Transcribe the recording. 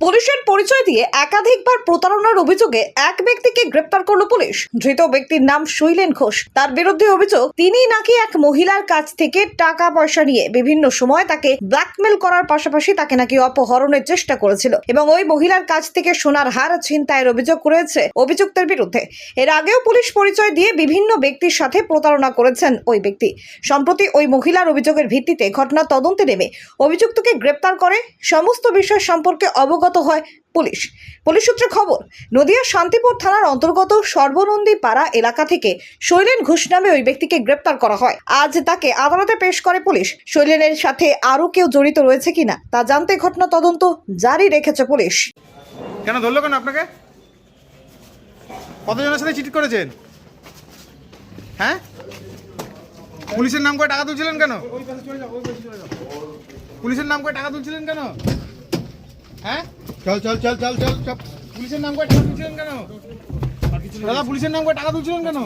পুলিশের পরিচয় দিয়ে একাধিকবার প্রতারণার অভিযোগে এক ব্যক্তিকে গ্রেপ্তার করল পুলিশ। ধৃত ব্যক্তির নাম শৈলেন ঘোষ। তার বিরুদ্ধে অভিযোগ তিনি নাকি এক মহিলার কাছ থেকে টাকা পয়সা নিয়ে বিভিন্ন সময় তাকে ব্ল্যাকমেল করার পাশাপাশি তাকে নাকি অপহরণের চেষ্টা করেছিল এবং ওই মহিলার কাছ থেকে সোনার হার ছিনতাইয়ের অভিযোগ করেছে অভিযুক্তের বিরুদ্ধে। এর আগেও পুলিশ পরিচয় দিয়ে বিভিন্ন ব্যক্তির সাথে প্রতারণা করেছেন ওই ব্যক্তি। সম্প্রতি ওই মহিলার অভিযোগের ভিত্তিতে ঘটনা তদন্তে নেমে অভিযুক্তকে গ্রেপ্তার করে সমস্ত বিষয় সম্পর্কে অবগত হয় পুলিশ। পুলিশ সূত্রে খবর নদিয়ার শান্তিপুর থানার অন্তর্গত সর্বনন্দী পাড়া এলাকা থেকে শৈলেন ঘোষ নামে ওই ব্যক্তিকে গ্রেপ্তার করা হয়। আজ তাকে আদালতে পেশ করে পুলিশ। শৈলেনের সাথে আরও কেউ জড়িত রয়েছে কিনা তা জানতে ঘটনা তদন্ত জারি রেখেছে পুলিশ। কেন ধরলো কেন আপনাকে? কতজনের সাথে চিট করেছেন? হ্যাঁ? পুলিশের নাম করে টাকা তুলছিলেন কেন? পুলিশের নাম করে টাকা তুলছিলেন কেন? হ্যাঁ? চল চল চল চল চল চল। পুলিশের নাম করে টাকা তুলছিলেন কেন? দাদা পুলিশের নাম করে টাকা তুলছিলেন কেন?